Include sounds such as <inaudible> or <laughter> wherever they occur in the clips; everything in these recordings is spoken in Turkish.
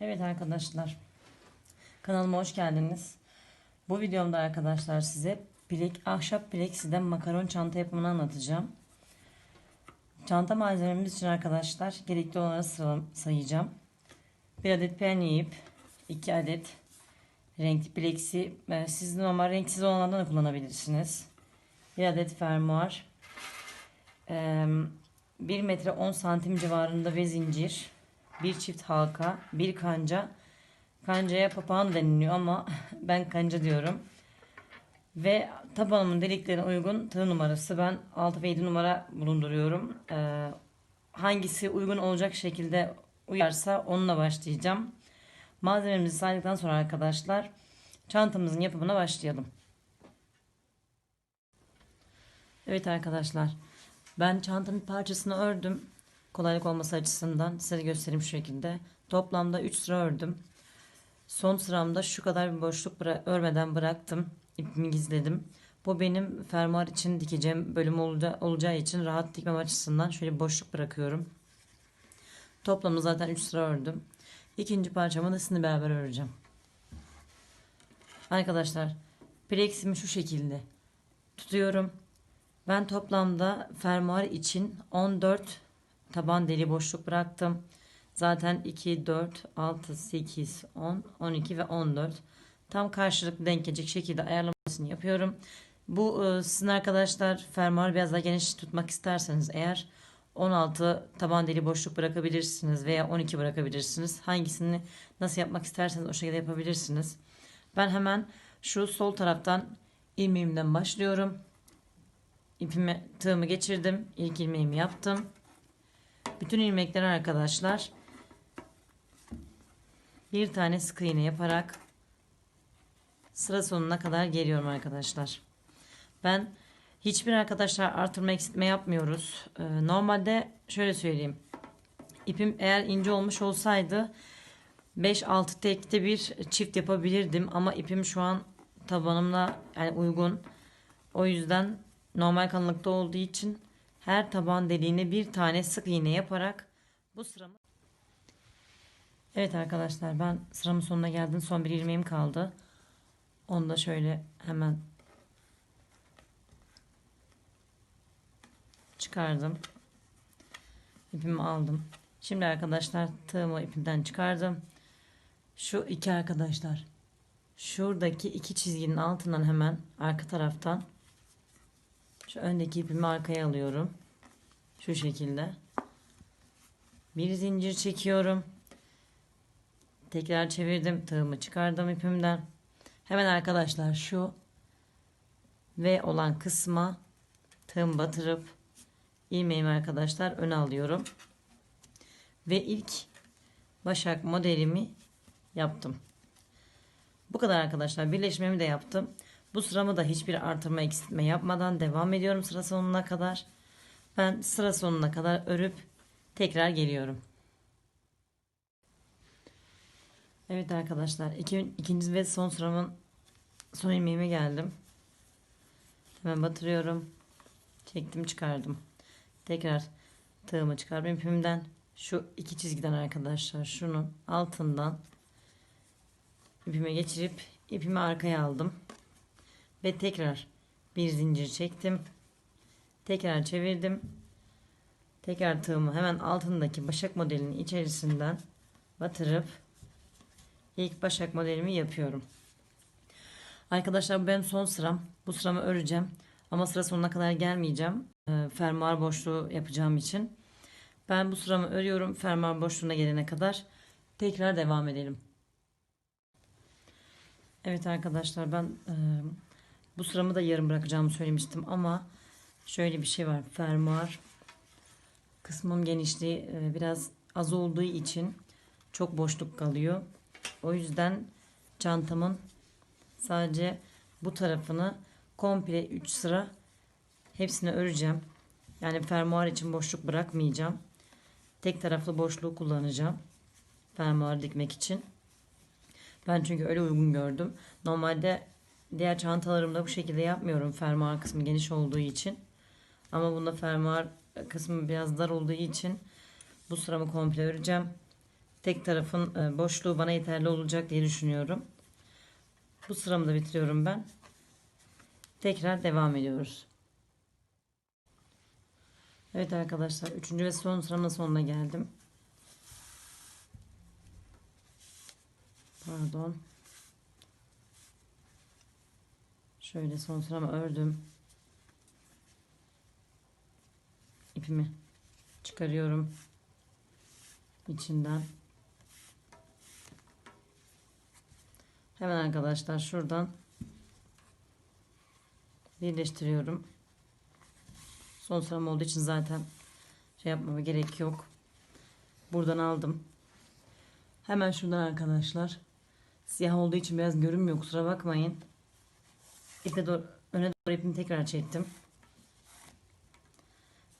Evet arkadaşlar. Kanalıma hoş geldiniz. Bu videomda arkadaşlar size bilek, ahşap bileksiden makaron çanta yapımını anlatacağım. Çanta malzememiz için arkadaşlar gerekli sıralam- sayacağım. Bir adet penye ip, 2 adet renkli bileksi, e, siz normal renksiz olanlardan da kullanabilirsiniz. Bir adet fermuar, 1 metre 10 santim civarında ve zincir, bir çift halka, bir kanca. Kancaya papağan deniliyor ama <laughs> ben kanca diyorum. Ve tabanımın deliklerine uygun tığ numarası. Ben 6 ve 7 numara bulunduruyorum. Ee, hangisi uygun olacak şekilde uyarsa onunla başlayacağım. Malzememizi saydıktan sonra arkadaşlar çantamızın yapımına başlayalım. Evet arkadaşlar ben çantanın parçasını ördüm. Kolaylık olması açısından size göstereyim şu şekilde. Toplamda 3 sıra ördüm. Son sıramda şu kadar bir boşluk bıra- örmeden bıraktım. İpimi gizledim. Bu benim fermuar için dikeceğim bölüm olaca- olacağı için rahat dikmem açısından şöyle boşluk bırakıyorum. Toplamda zaten 3 sıra ördüm. İkinci parçamı da sizinle beraber öreceğim. Arkadaşlar pleximi şu şekilde tutuyorum. Ben toplamda fermuar için 14 taban deli boşluk bıraktım. Zaten 2, 4, 6, 8, 10, 12 ve 14. Tam karşılıklı denk gelecek şekilde ayarlamasını yapıyorum. Bu e, sizin arkadaşlar fermuar biraz daha geniş tutmak isterseniz eğer 16 taban deli boşluk bırakabilirsiniz veya 12 bırakabilirsiniz. Hangisini nasıl yapmak isterseniz o şekilde yapabilirsiniz. Ben hemen şu sol taraftan ilmeğimden başlıyorum. İpimi tığımı geçirdim. İlk ilmeğimi yaptım. Bütün ilmekleri arkadaşlar bir tane sık iğne yaparak sıra sonuna kadar geliyorum arkadaşlar. Ben hiçbir arkadaşlar artırma eksiltme yapmıyoruz. Ee, normalde şöyle söyleyeyim. İpim eğer ince olmuş olsaydı 5-6 tekte bir çift yapabilirdim ama ipim şu an tabanımla yani uygun. O yüzden normal kalınlıkta olduğu için her taban deliğine bir tane sık iğne yaparak bu sıramı Evet arkadaşlar ben sıramın sonuna geldim. Son bir ilmeğim kaldı. Onu da şöyle hemen çıkardım. İpimi aldım. Şimdi arkadaşlar tığımı ipimden çıkardım. Şu iki arkadaşlar. Şuradaki iki çizginin altından hemen arka taraftan şu öndeki ipimi arkaya alıyorum. Şu şekilde. Bir zincir çekiyorum. Tekrar çevirdim. Tığımı çıkardım ipimden. Hemen arkadaşlar şu V olan kısma tığım batırıp ilmeğimi arkadaşlar öne alıyorum. Ve ilk başak modelimi yaptım. Bu kadar arkadaşlar. Birleşmemi de yaptım. Bu sıramı da hiçbir artırma eksiltme yapmadan devam ediyorum sıra sonuna kadar. Ben sıra sonuna kadar örüp tekrar geliyorum. Evet arkadaşlar iki, ikinci ve son sıramın son ilmeğime geldim. Hemen batırıyorum. Çektim çıkardım. Tekrar tığımı çıkardım ipimden. Şu iki çizgiden arkadaşlar şunun altından ipime geçirip ipimi arkaya aldım. Ve tekrar bir zincir çektim. Tekrar çevirdim. Tekrar tığımı hemen altındaki başak modelinin içerisinden batırıp ilk başak modelimi yapıyorum. Arkadaşlar benim son sıram. Bu sıramı öreceğim. Ama sıra sonuna kadar gelmeyeceğim. Ee, fermuar boşluğu yapacağım için. Ben bu sıramı örüyorum. Fermuar boşluğuna gelene kadar tekrar devam edelim. Evet arkadaşlar ben e, bu sıramı da yarım bırakacağımı söylemiştim ama şöyle bir şey var. Fermuar kısmım genişliği e, biraz az olduğu için çok boşluk kalıyor. O yüzden çantamın sadece bu tarafını komple 3 sıra hepsini öreceğim. Yani fermuar için boşluk bırakmayacağım. Tek taraflı boşluğu kullanacağım. Fermuar dikmek için. Ben çünkü öyle uygun gördüm. Normalde diğer çantalarımda bu şekilde yapmıyorum. Fermuar kısmı geniş olduğu için. Ama bunda fermuar kısmı biraz dar olduğu için bu sıramı komple öreceğim. tek tarafın e, boşluğu bana yeterli olacak diye düşünüyorum. Bu sıramı da bitiriyorum ben. Tekrar devam ediyoruz. Evet arkadaşlar 3. ve son sıramın sonuna geldim. Pardon. Şöyle son sıramı ördüm. İpimi çıkarıyorum içinden. Hemen arkadaşlar şuradan birleştiriyorum. Son sıram olduğu için zaten şey yapmama gerek yok. Buradan aldım. Hemen şuradan arkadaşlar. Siyah olduğu için biraz görünmüyor kusura bakmayın. İpe doğru, öne doğru ipimi tekrar çektim.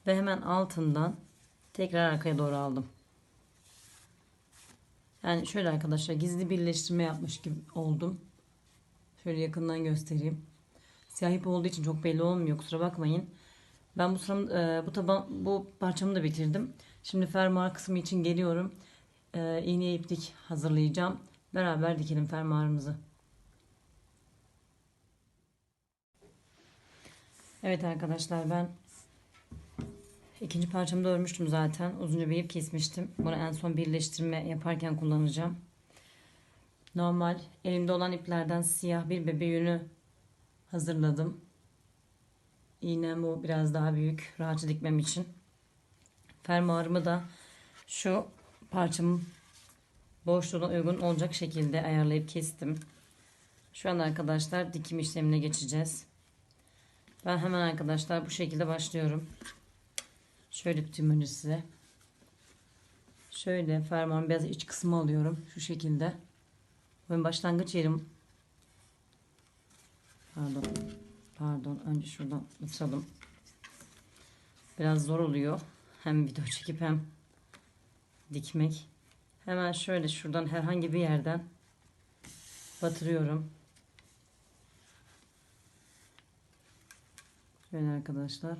Ve hemen altından tekrar arkaya doğru aldım. Yani şöyle arkadaşlar gizli birleştirme yapmış gibi oldum. Şöyle yakından göstereyim. Siyah ip olduğu için çok belli olmuyor kusura bakmayın. Ben bu sıram, e, bu taban bu parçamı da bitirdim. Şimdi fermuar kısmı için geliyorum. E, iğne iplik hazırlayacağım. Beraber dikelim fermuarımızı. Evet arkadaşlar ben ikinci parçamı da örmüştüm zaten. Uzunca bir ip kesmiştim. Bunu en son birleştirme yaparken kullanacağım. Normal elimde olan iplerden siyah bir bebe yünü hazırladım. İğnem bu biraz daha büyük. Rahatça dikmem için. Fermuarımı da şu parçamın boşluğuna uygun olacak şekilde ayarlayıp kestim. Şu an arkadaşlar dikim işlemine geçeceğiz. Ben hemen arkadaşlar bu şekilde başlıyorum. Şöyle tutayım önce size. Şöyle fermuarın biraz iç kısmı alıyorum. Şu şekilde. Benim başlangıç yerim. Pardon. Pardon. Önce şuradan ısalım. Biraz zor oluyor. Hem video çekip hem dikmek. Hemen şöyle şuradan herhangi bir yerden batırıyorum. Şöyle arkadaşlar.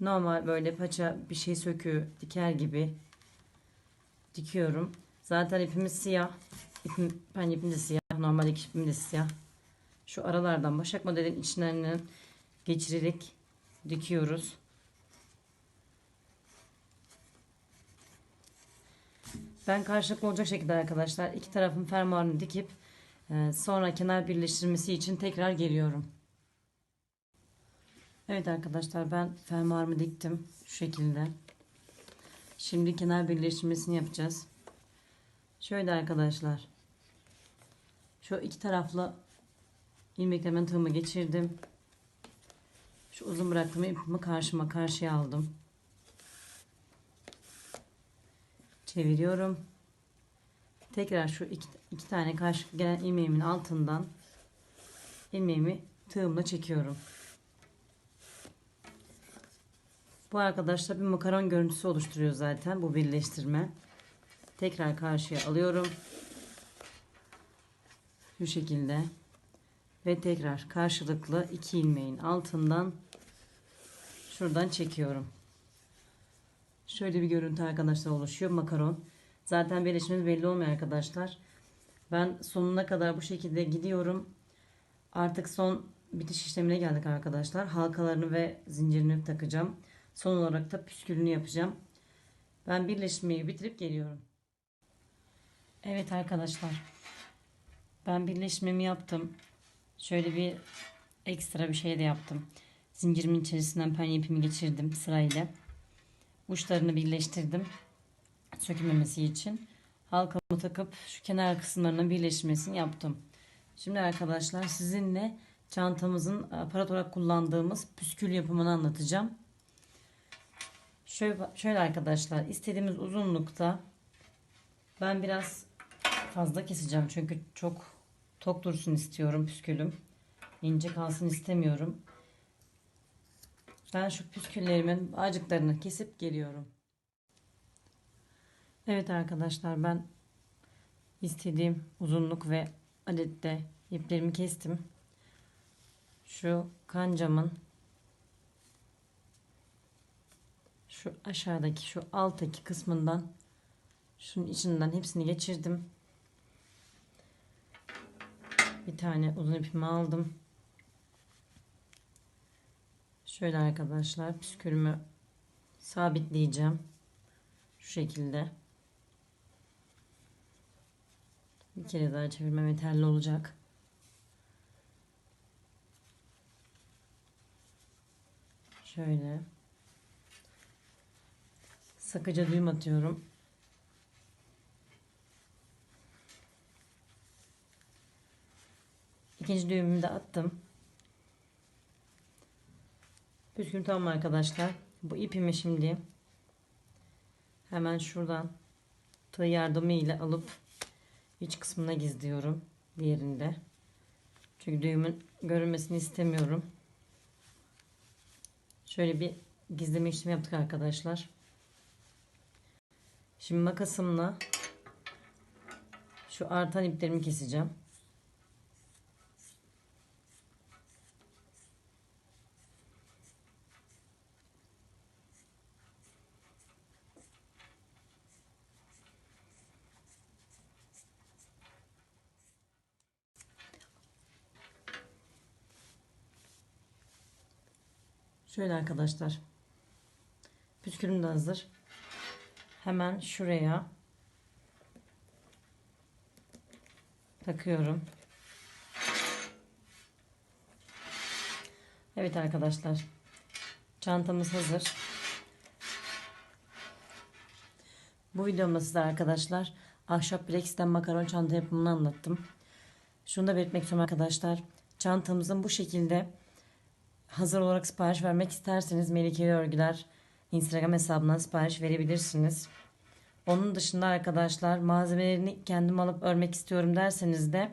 Normal böyle paça bir şey söküğü diker gibi dikiyorum. Zaten ipimiz siyah. İpim, ben ipim de siyah. Normal ipim de siyah. Şu aralardan başak modelin içlerinden geçirerek dikiyoruz. Ben karşılıklı olacak şekilde arkadaşlar iki tarafın fermuarını dikip e, sonra kenar birleştirmesi için tekrar geliyorum. Evet arkadaşlar ben fermuarımı diktim şu şekilde. Şimdi kenar birleştirmesini yapacağız. Şöyle arkadaşlar. Şu iki taraflı ilmeklemen tığımı geçirdim. Şu uzun bıraktığım ipimi karşıma karşıya aldım. Çeviriyorum. Tekrar şu iki, iki tane karşı gelen ilmeğimin altından ilmeğimi tığımla çekiyorum. Bu arkadaşlar bir makaron görüntüsü oluşturuyor zaten bu birleştirme. Tekrar karşıya alıyorum. Şu şekilde. Ve tekrar karşılıklı iki ilmeğin altından şuradan çekiyorum. Şöyle bir görüntü arkadaşlar oluşuyor. Makaron. Zaten birleşmemiz belli olmuyor arkadaşlar. Ben sonuna kadar bu şekilde gidiyorum. Artık son bitiş işlemine geldik arkadaşlar. Halkalarını ve zincirini takacağım. Son olarak da püskülünü yapacağım. Ben birleşmeyi bitirip geliyorum. Evet arkadaşlar. Ben birleşmemi yaptım. Şöyle bir ekstra bir şey de yaptım. Zincirimin içerisinden penye ipimi geçirdim sırayla. Uçlarını birleştirdim. Sökülmemesi için. Halkamı takıp şu kenar kısımlarının birleşmesini yaptım. Şimdi arkadaşlar sizinle çantamızın aparat olarak kullandığımız püskül yapımını anlatacağım. Şöyle, şöyle arkadaşlar istediğimiz uzunlukta ben biraz fazla keseceğim çünkü çok tok dursun istiyorum püskülüm. İnce kalsın istemiyorum. Ben şu püsküllerimin acıklarını kesip geliyorum. Evet arkadaşlar ben istediğim uzunluk ve adette iplerimi kestim. Şu kancamın şu aşağıdaki şu alttaki kısmından Şunun içinden hepsini geçirdim. Bir tane uzun ipimi aldım. Şöyle arkadaşlar püskürümü sabitleyeceğim. Şu şekilde. Bir kere daha çevirmem yeterli olacak. Şöyle. Sakıca düğüm atıyorum. İkinci düğümümü de attım. Püsküm tamam arkadaşlar. Bu ipimi şimdi hemen şuradan tığ yardımı ile alıp iç kısmına gizliyorum. Diğerinde. Çünkü düğümün görünmesini istemiyorum. Şöyle bir gizleme işlemi yaptık arkadaşlar. Şimdi makasımla şu artan iplerimi keseceğim. Şöyle arkadaşlar. Püskürüm de hazır. Hemen şuraya takıyorum. Evet arkadaşlar. Çantamız hazır. Bu videomda size arkadaşlar ahşap Brex'ten makaron çanta yapımını anlattım. Şunu da belirtmek istiyorum arkadaşlar. Çantamızın bu şekilde hazır olarak sipariş vermek isterseniz Melikeli Örgüler Instagram hesabından sipariş verebilirsiniz. Onun dışında arkadaşlar malzemelerini kendim alıp örmek istiyorum derseniz de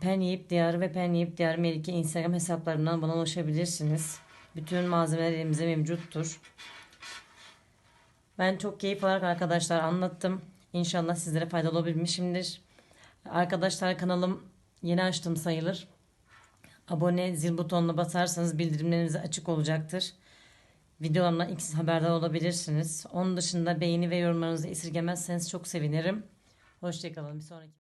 Penyip Diyarı ve Penyip Diyarı Melike Instagram hesaplarından bana ulaşabilirsiniz. Bütün malzemeler elimizde mevcuttur. Ben çok keyif alarak arkadaşlar anlattım. İnşallah sizlere faydalı olabilmişimdir. Arkadaşlar kanalım yeni açtım sayılır. Abone zil butonuna basarsanız bildirimleriniz açık olacaktır. Videolarımdan ilk haberdar olabilirsiniz. Onun dışında beğeni ve yorumlarınızı esirgemezseniz çok sevinirim. Hoşçakalın. Bir sonraki